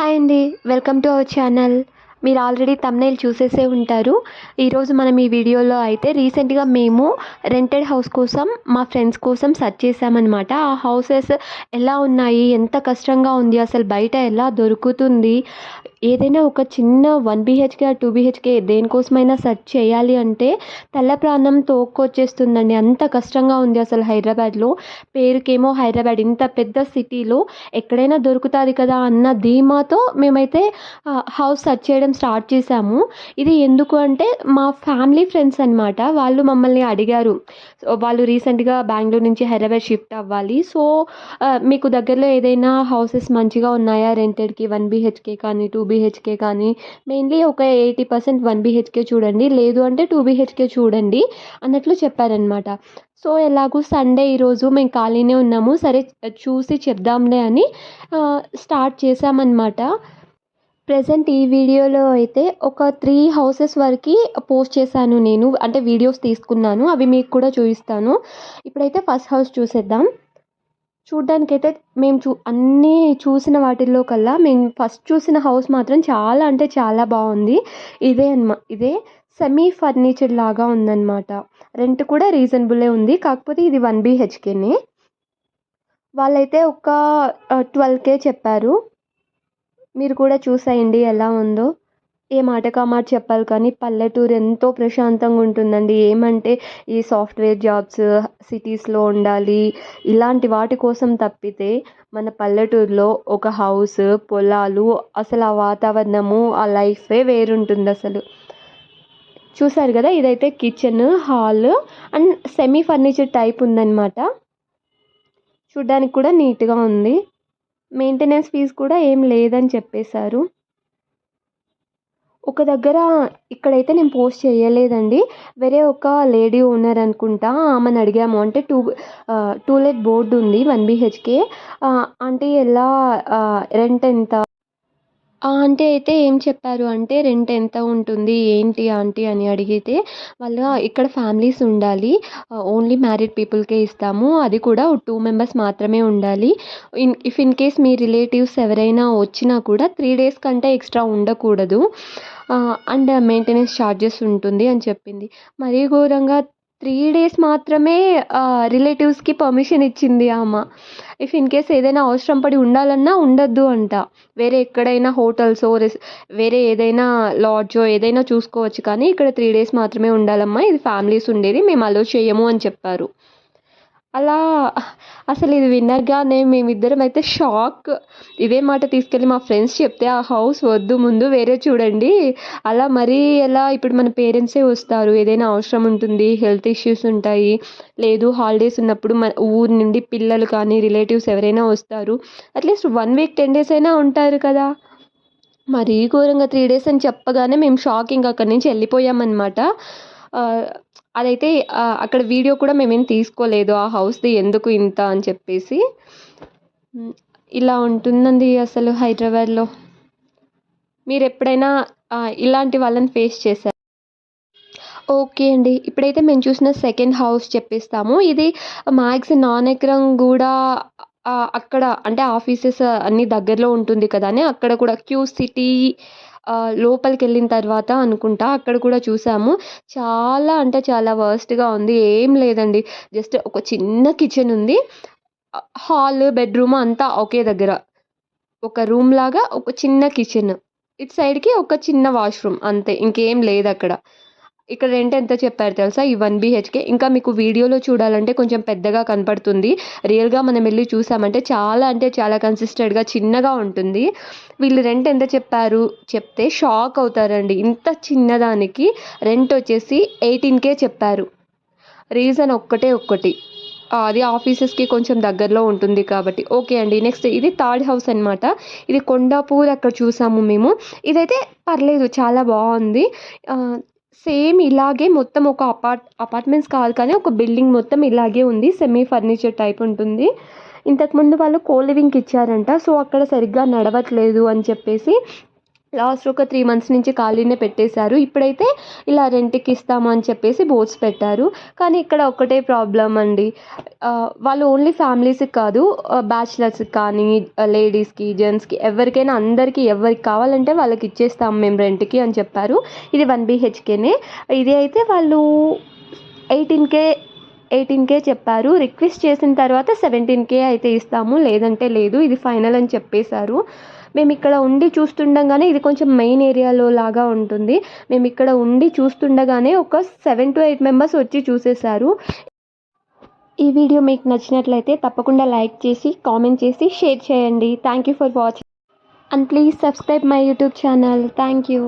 Hi అండి. Welcome to our channel. మీరు already thumbnail చూసేసే ఉంటారు. ఈరోజు మనం ఈ వీడియోలో అయితే రీసెంట్గా మేము రెంటెడ్ హౌస్ కోసం మా ఫ్రెండ్స్ కోసం సెర్చ్ చేసామన్నమాట ఆ హౌసెస్ ఎలా ఉన్నాయి? ఎంత కష్టంగా ఉంది? అసలు బయట ఎలా దొరుకుతుంది? ఏదైనా ఒక చిన్న వన్ బీహెచ్కే టూ బీహెచ్కే దేనికోసమైనా సెర్చ్ చేయాలి అంటే తెల్ల ప్రాణం తోక్కొచ్చేస్తుందండి. అంత కష్టంగా ఉంది అసలు హైదరాబాద్లో. పేరుకేమో హైదరాబాద్. ఇంత పెద్ద సిటీలో ఎక్కడైనా దొరుకుతుంది కదా అన్న ధీమాతో మేమైతే హౌస్ సెర్చ్ చేయడం స్టార్ట్ చేసాము ఇది ఎందుకు అంటే మా ఫ్యామిలీ ఫ్రెండ్స్ అనమాట వాళ్ళు మమ్మల్ని అడిగారు. వాళ్ళు రీసెంట్గా బెంగళూరు నుంచి హైదరాబాద్ షిఫ్ట్ అవ్వాలి. సో మీకు దగ్గరలో ఏదైనా హౌసెస్ మంచిగా ఉన్నాయా? రెంటెడ్కి వన్ బీహెచ్కే కానీ టూ బీహెచ్కే కానీ మెయిన్లీ ఒక ఎయిటీ పర్సెంట్ వన్ బిహెచ్కే చూడండి. లేదు అంటే టూ బీహెచ్కే చూడండి అన్నట్లు చెప్పారనమాట సో ఎలాగూ సండే ఈరోజు మేము ఖాళీనే ఉన్నాము. సరే చూసి చెప్దాంలే అని స్టార్ట్ చేసామన్నమాట ప్రజెంట్ ఈ వీడియోలో అయితే ఒక త్రీ హౌసెస్ వరకు పోస్ట్ చేశాను నేను. అంటే వీడియోస్ తీసుకున్నాను. అవి మీకు కూడా చూపిస్తాను. ఇప్పుడైతే ఫస్ట్ హౌస్ చూసేద్దాం. చూడ్డానికైతే మేము చూ అన్నీ చూసిన వాటిల్లో కల్లా మేము ఫస్ట్ చూసిన హౌస్ మాత్రం చాలా అంటే చాలా బాగుంది. ఇదే అన్మా ఇదే సెమీ ఫర్నిచర్ లాగా ఉందన్నమాట రెంట్ కూడా రీజనబులే ఉంది. కాకపోతే ఇది వన్ బీహెచ్కేనే వాళ్ళైతే ఒక ట్వెల్వ్ కే చెప్పారు. మీరు కూడా చూసేయండి ఎలా ఉందో. ఏ మాటకా మాట చెప్పాలి కానీ పల్లెటూరు ఎంతో ప్రశాంతంగా ఉంటుందండి. ఏమంటే ఈ సాఫ్ట్వేర్ జాబ్స్ సిటీస్లో ఉండాలి ఇలాంటి వాటి కోసం తప్పితే మన పల్లెటూరులో ఒక హౌస్ పొలాలు అసలు ఆ వాతావరణము ఆ లైఫే వేరుంటుంది అసలు. చూసారు కదా ఇదైతే kitchen hall and semi furniture type ఉందన్నమాట. చూడ్డానికి కూడా నీట్గా ఉంది. మెయింటెనెన్స్ ఫీజు కూడా ఏం లేదని చెప్పేశారు. ఒక దగ్గర ఇక్కడైతే నేను పోస్ట్ చేయలేదండి. వేరే ఒక లేడీ ఓనర్ అనుకుంటా ఆమెను అడిగాము. అంటే టూ టూలెట్ బోర్డు ఉంది వన్ బీహెచ్కే అంటే ఎలా రెంట్ ఎంత ఆ ఆంటీ అయితే ఏం చెప్పారు అంటే రెంట్ ఎంత ఉంటుంది ఏంటి ఆంటీ అని అడిగితే వాళ్ళు ఇక్కడ ఫ్యామిలీస్ ఉండాలి ఓన్లీ మ్యారీడ్ పీపుల్కే ఇస్తాము అది కూడా టూ మెంబర్స్ మాత్రమే ఉండాలి. ఇన్ ఇఫ్ ఇన్ కేస్ మీ రిలేటివ్స్ ఎవరైనా వచ్చినా కూడా త్రీ డేస్ కంటే ఎక్స్ట్రా ఉండకూడదు. అండ్ మెయింటెనెన్స్ ఛార్జెస్ ఉంటుంది అని చెప్పింది. మరీ ఘోరంగా త్రీ డేస్ మాత్రమే రిలేటివ్స్కి పర్మిషన్ ఇచ్చింది ఆమె. ఇఫ్ ఇన్ కేస్ ఏదైనా అవసరం పడి ఉండాలన్నా ఉండొద్దు అంట. వేరే ఎక్కడైనా హోటల్సో రెస్ వేరే ఏదైనా లాడ్జో ఏదైనా చూసుకోవచ్చు. కానీ ఇక్కడ త్రీ డేస్ మాత్రమే ఉండాలమ్మా. ఇది ఫ్యామిలీస్ ఉండేది. మేము అలో చేయము అని చెప్పారు. అలా అసలు ఇది వినగానే మేమిద్దరం అయితే షాక్. ఇదే మాట తీసుకెళ్ళి మా ఫ్రెండ్స్ చెప్తే ఆ హౌస్ వద్దు ముందు వేరే చూడండి. అలా మరీ ఎలా ఇప్పుడు మన పేరెంట్సే వస్తారు. ఏదైనా అవసరం ఉంటుంది హెల్త్ ఇష్యూస్ ఉంటాయి లేదు హాలిడేస్ ఉన్నప్పుడు మన ఊరి నుండి పిల్లలు కానీ రిలేటివ్స్ ఎవరైనా వస్తారు. At least one week ten days అయినా ఉంటారు కదా. మరీ ఘోరంగా త్రీ డేస్ అని చెప్పగానే మేము షాక్ ఇంకా అక్కడి నుంచి వెళ్ళిపోయామన్నమాట. అదైతే అక్కడ వీడియో కూడా మేమేం తీసుకోలేదు. ఆ హౌస్ది ఎందుకు ఇంత అని చెప్పేసి. ఇలా ఉంటుందండి అసలు హైదరాబాద్లో. మీరు ఎప్పుడైనా ఇలాంటి వాళ్ళని ఫేస్ చేశారు? ఓకే అండి. ఇప్పుడైతే మేము చూసిన సెకండ్ హౌస్ చెప్పిస్తాము. ఇది మ్యాక్స్ నాన్ ఎకరం కూడా అక్కడ అంటే ఆఫీసెస్ అన్నీ దగ్గరలో ఉంటుంది కదా అని అక్కడ కూడా క్యూ సిటీ లోపలికి వెళ్ళిన తర్వాత అనుకుంటా అక్కడ కూడా చూసాము. చాలా అంటే చాలా వర్స్ట్గా ఉంది. ఏం లేదండి. జస్ట్ ఒక చిన్న కిచెన్ ఉంది. హాల్ బెడ్రూమ్ అంతా ఒకే దగ్గర. ఒక రూమ్ లాగా ఒక చిన్న కిచెన్ ఇటు సైడ్కి ఒక చిన్న వాష్రూమ్ అంతే. ఇంకేం లేదు అక్కడ. ఇక్కడ రెంట్ ఎంత చెప్పారు తెలుసా? ఈ వన్ బీహెచ్కే. ఇంకా మీకు వీడియోలో చూడాలంటే కొంచెం పెద్దగా కనపడుతుంది. రియల్గా మనం వెళ్ళి చూసామంటే చాలా అంటే చాలా కన్సిస్టెంట్గా చిన్నగా ఉంటుంది. వీళ్ళు రెంట్ ఎంత చెప్పారు? చెప్తే షాక్ అవుతారండి. ఇంత చిన్నదానికి రెంట్ వచ్చేసి ఎయిటీన్ కే చెప్పారు. రీజన్ ఒక్కటే ఒక్కటి. అది ఆఫీసెస్కి కొంచెం దగ్గరలో ఉంటుంది కాబట్టి. ఓకే అండి నెక్స్ట్ ఇది థర్డ్ హౌస్ అనమాట ఇది కొండాపూర్ అక్కడ చూసాము మేము. ఇదైతే పర్లేదు చాలా బాగుంది. సేమ్ ఇలాగే మొత్తం ఒక అపార్ట్ అపార్ట్మెంట్స్ కాదు కానీ ఒక బిల్డింగ్ మొత్తం ఇలాగే ఉంది సెమీ ఫర్నిచర్ టైప్ ఉంటుంది. ఇంతకుముందు వాళ్ళు కో లివింగ్కి ఇచ్చారంట సో అక్కడ సరిగ్గా నడవట్లేదు అని చెప్పేసి లాస్ట్ ఒక త్రీ మంత్స్ నుంచి ఖాళీనే పెట్టేశారు. ఇప్పుడైతే ఇలా రెంట్కి ఇస్తాము అని చెప్పేసి బోర్డ్స్ పెట్టారు. కానీ ఇక్కడ ఒకటే ప్రాబ్లం అండి. వాళ్ళు ఓన్లీ ఫ్యామిలీస్కి కాదు బ్యాచిలర్స్కి కానీ లేడీస్కి జెంట్స్కి ఎవరికైనా అందరికీ ఎవరికి కావాలంటే వాళ్ళకి ఇచ్చేస్తాం మేము రెంట్కి అని చెప్పారు. ఇది వన్ బీహెచ్కేనే. ఇది అయితే వాళ్ళు ఎయిటీన్ కే ఎయిటీన్ కే చెప్పారు. రిక్వెస్ట్ చేసిన తర్వాత సెవెంటీన్ కే అయితే ఇస్తాము. లేదంటే లేదు ఇది ఫైనల్ అని చెప్పేశారు. మేము ఇక్కడ ఉండి చూస్తుండగానే ఇది కొంచెం మెయిన్ ఏరియాలో లాగా ఉంటుంది. మేము ఇక్కడ ఉండి చూస్తుండగానే ఒక సెవెన్ టు ఎయిట్ మెంబర్స్ వచ్చి చూసేశారు. ఈ వీడియో మీకు నచ్చినట్లయితే తప్పకుండా లైక్ చేసి కామెంట్ చేసి షేర్ చేయండి. Thank you for watching and please subscribe my YouTube channel thank you